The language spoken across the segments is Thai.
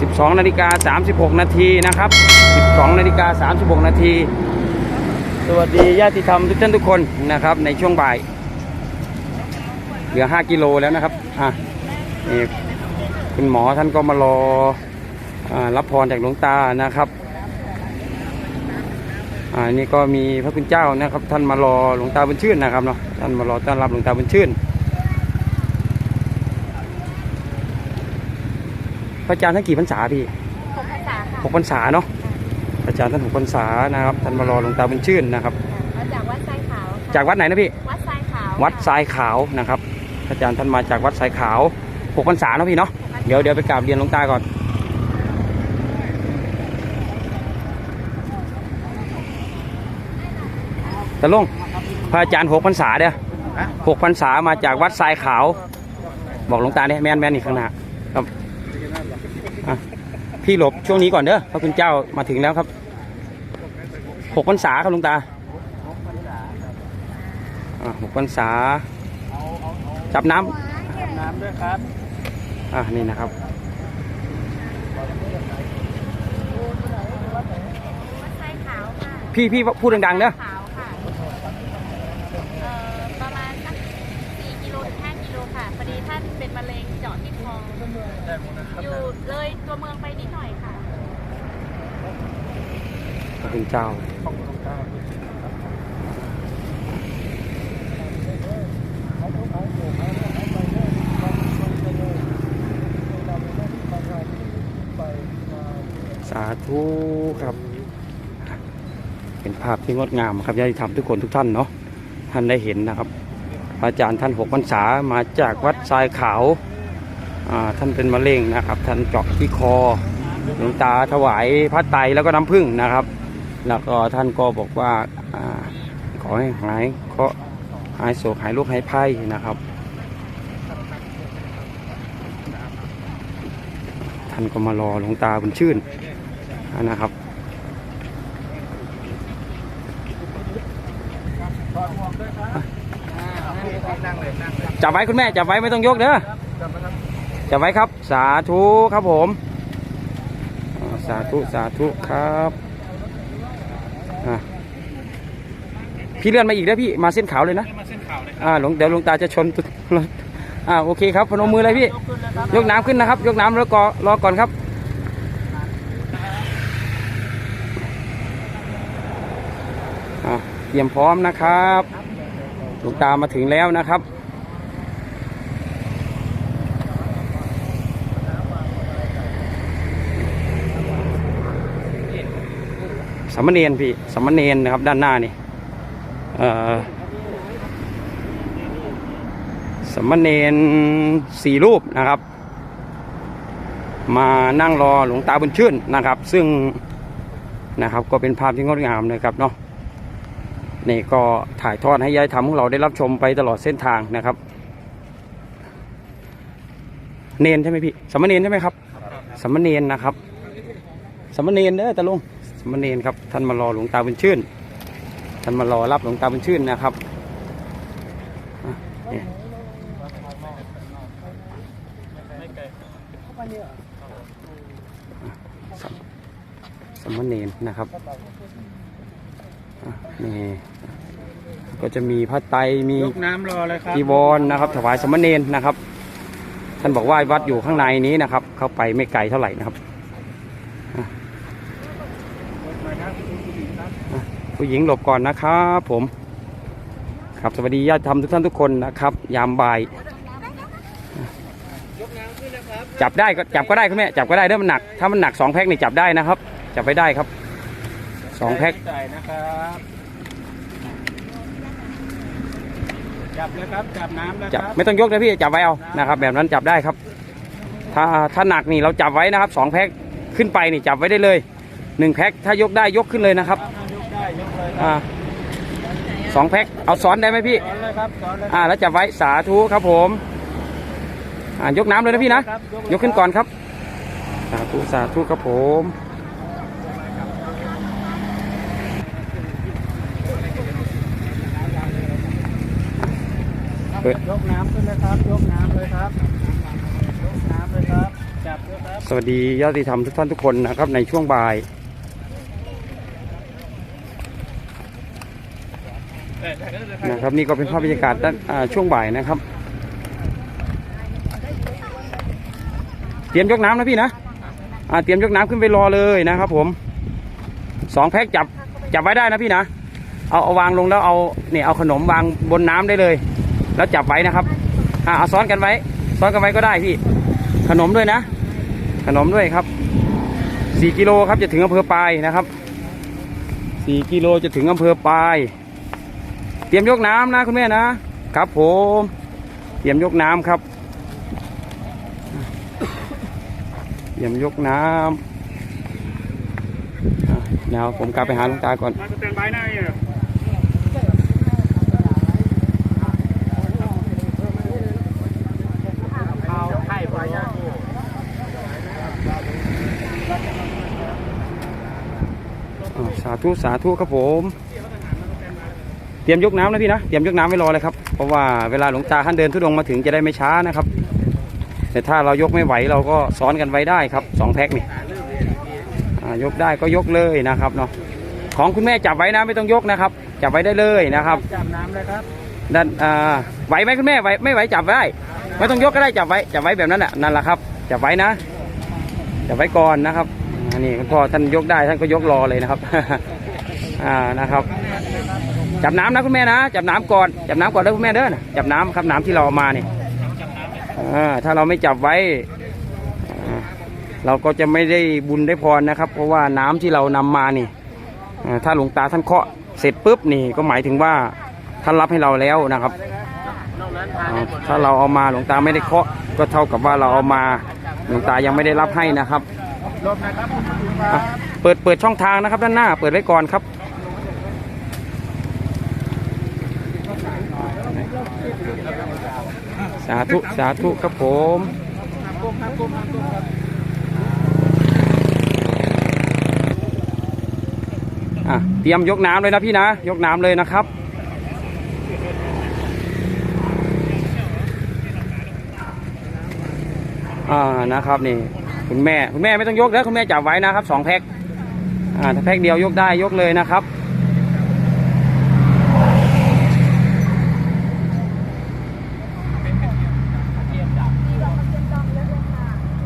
12นาฬิกา36 นาทีนะครับ 12นาฬิกา36 นาที สวัสดีญาติธรรมทุกท่านทุกคนนะครับในช่วงบ่าย เหลือ 5 กิโลแล้วนะครับอะนี่คุณหมอท่านก็มารออรับพรจากหลวงตานะครับอ่านี่ก็มีพระคุณเจ้านะครับ ท่านมารอหลวงตาบุญชื่นนะครับเนาะท่านมารอต้อนรับหลวงตาบุญชื่น พระอาจารย์ท่านกี่พรรษาพี่หกภาษาค่ะหกพรรษาเนาะพระอาจารย์ท่านหกพรรษานะครับท่านมารอหลวงตาบุญชื่นนะครับ มาจากวัดทรายขาวค่ะจากวัดไหนนะพี่ วัดทรายขาววัดทรายขาวนะครับพระอาจารย์ท่านมาจากวัดทรายขาวหกพรรษาเนาะพี่เนาะเดี๋ยวเดี๋ยวไปกราบเรียนหลวงตาก่อน ตะลุงพระอาจารย์หกพรรษาเด้อหกพรรษามาจากวัดทรายขาว บอกหลวงตาเนี่ยแม่นแม่นนี่ข้างหน้าครับอะ พี่หลบช่วงนี้ก่อนเด้อพระคุณเจ้ามาถึงแล้วครับหกพรรษาครับหลวงตาอะหกพรรษาจับน้ำน้ำด้วยครับอะนี่นะครับวัดทรายขาวค่ะพี่พี่พูดดังๆเนอะ ขาวค่ะเอ่อประมาณสักสี่กิโลถึงห้ากิโลค่ะพอดีท่านเป็นมะเร็งเจาะที่คออยู่เลยตัวเมืองไปนิดหน่อยค่ะ พ ระคุณเจ้า สาธุครับ เป็นภาพที่งดงามครับญาติธรรมทุกคนทุกท่านเนาะท่านได้เห็นนะครับ อาจารย์ท่านหกพรรษามาจากวัดทรายขาวอ่าท่านเป็นมะเร็งนะครับ ท่านเจาะที่คอหลวงตาถวายพระไตรแล้วก็น้ำผึ้งนะครับ แล้วก็ท่านก็บอกว่าอขอให้หายเคาะหายโศกหายโรคหายภัยนะครับ ท่านก็มารอหลวงตาบุญชื่นนะครับจับไว้คุณแม่จับไว้ไม่ต้องยกเด้อจับไว้ครับ สาธุครับผม สาธุสาธุครับ อะพี่เลื่อนมาอีกแล้วพี่มาเส้นขาวเลยนะมาเส้นข่าวเลยอ่าหลวงเดี๋ยวหลวงตาจะชนตุ๊ดอ่าโอเคครับพนมมือเลยพี่ ยกน้ำขึ้นนะครับ ยกน้ำแล้วก็รอก่อนครับอะเตรียมพร้อมนะครับหลวงตามาถึงแล้วนะครับ สามเณรพี่สามเณรนะครับ ด้านหน้านี่เอ่อสามเณรสี่รูปนะครับ มานั่งรอหลวงตาบุญชื่นนะครับ ซึ่งนะครับก็เป็นภาพที่งดงามนะครับเนาะนี่ก็ถ่ายทอดให้ยายทำของเราได้รับชมไปตลอดเส้นทางนะครับ เนนใช่ไหมพี่สามเณรใช่ไหมครับสามเณรนะครับสามเณรเด้อตาลุง มเณรครับ ท่านมารอหลวงตาบุญชื่น ท่านมารอรับหลวงตาบุญชื่นนะครับอะนี่สามสามเณรนะครับอะนี่ก็จะมีพระไตรมียกน้ำรอเลยครับจีวรนะครับ ถวายสามเณรนะครับ ท่านบอกว่าวัดอยู่ข้างในนี้นะครับ เข้าไปไม่ไกลเท่าไหร่นะครับอะอะ ผู้หญิงหลบก่อนนะครับผมครับสวัสดีญาติธรรมทุกท่านทุกคนนะครับ ยามบ่าย จับได้ก็จับก็ได้คุณแม่จับก็ได้ถ้ามันหนักถ้ามันหนักสองแพ็คนี่จับได้นะครับ จับไปได้ครับสองแพ็คจ่ายนะครับจับเลยครับจับน้ำเลยจับครับไม่ต้องยกนะพี่จับไว้เอานะครับแบบนั้นจับได้ครับ ถ้าถ้าหนักนี่เราจับไว้นะครับสองแพ็คขึ้นไปนี่จับไว้ได้เลยหนึ่งแพ็คถ้ายกได้ยกขึ้นเลยนะครับ อ่าสองแพ็คเอาซ้อนได้ไหมพี่สอนเลยครับสอนเลยอ่า แล้วจับไว้สาธุครับผม อ่ายกน้ำเลยนะพี่นะครับยกขึ้นก่อนครับ สาธุสาธุครับผมยกน้ำขึ้นเลยครับ ยกน้ำเลยครับ ยกน้ำเลยครับ จับด้วยครับ สวัสดีญาติธรรมทุกท่านทุกคนนะครับในช่วงบ่าย นะครับนี่ก็เป็นภาพบรรยากาศด้านช่วงบ่ายนะครับ เตรียมยกน้ำนะพี่นะเตรียมยกน้ำขึ้นไปรอเลยนะครับ ผมสองแพ็คจับจับไว้ได้นะพี่นะเอาเอาวางลงแล้วเอาเนี่ยเอาขนมวางบนน้ำได้เลย แล้วจับไว้นะครับอ่าเอาซ้อนกันไว้ ซ้อนกันไว้ก็ได้พี่ ขนมด้วยนะ ขนมด้วยครับสี่กิโลครับจะถึงอำเภอปลายนะครับสี่กิโลจะถึงอำเภอปลาย เตรียมยกน้ำนะคุณแม่นะครับผมเตรียมยกน้ำครับ เตรียมยกน้ำอะเดี๋ยวผมกลับไปหาลวงตาก่อนมาสแตนบายน้าเนี่ยเอาไข่ไปย่างอ่าสาธุ สาธุครับผม เตรียมยกน้ำนะพี่นะเตรียมยกน้ำไว้รอเลยครับเพราะว่าเวลาหลวงตาท่านเดินทุดงค์มาถึงจะได้ไม่ช้านะครับ แต่ถ้าเรายกไม่ไหวเราก็ซ้อนกันไว้ได้ครับสองแพ็คนี่อ่ายกได้ก็ยกเลยนะครับเนาะของคุณแม่จับไว้นะไม่ต้องยกนะครับ จับไว้ได้เลยนะครับจับน้ำเลยครับด้านอ่าไหวไหมคุณแม่ไหวไม่ไหวจับไว้ไม่ต้องยกก็ได้จับไว้จับไว้แบบนั้นแหละนั่นแหละครับจับไว้นะจับไว้ก่อนนะครับอันนี้คุณพ่อท่านยกได้ท่านก็ยกรอเลยนะครับอ่านะครับ จับน้ำนะคุณแม่นะจับน้ำก่อนจับน้ำก่อนเด้อคุณแม่เด้อนะจับน้ำครับน้ำที่เราเอามาเนี่ยถ้าเราไม่จับไว้ เราก็จะไม่ได้บุญได้พรนะครับ เพราะว่าน้ำที่เรานำมานี่ถ้าหลวงตาท่านเคาะเสร็จปุ๊บนี่ก็หมายถึงว่าท่านรับให้เราแล้วนะครับถ้าเราเอามาหลวงตาไม่ได้เคาะก็เท่ากับว่าเราเอามาหลวงตายังไม่ได้รับให้นะครับ เปิดเปิดช่องทางนะครับด้านหน้า เปิดไว้ก่อนครับ สาธุสาธุครับผมอะเตรียมยกน้ำเลยนะพี่นะ ยกน้ำเลยนะครับอ่านะครับนี่คุณแม่คุณแม่ไม่ต้องยกแล้วคุณแม่จับไว้นะครับสองแพ็คอ่าถ้าแพ็คเดียวยกได้ยกเลยนะครับ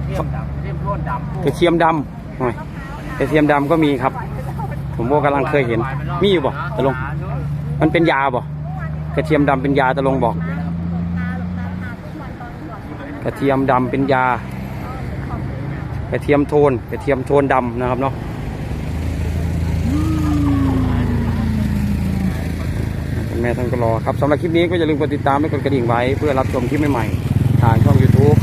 เทียมดำเทียมร่วนดำ กระเทียมดำหน่อยกระเทียมดำก็มีครับ ผมก็กำลังเคยเห็น มีอยู่บ่ตะลง มันเป็นยาบ่กระเทียมดำเป็นยาตะลงบอก กระเทียมดำเป็นยา กระเทียมโทน กระเทียมโทนดำนะครับเนาะแม่ท่านก็รอครับสำหรับคลิปนี้ก็อย่าลืมกดติดตามและกดกระดิ่งไว้ เพื่อรับชมคลิปใหม่ๆทางช่อง YouTube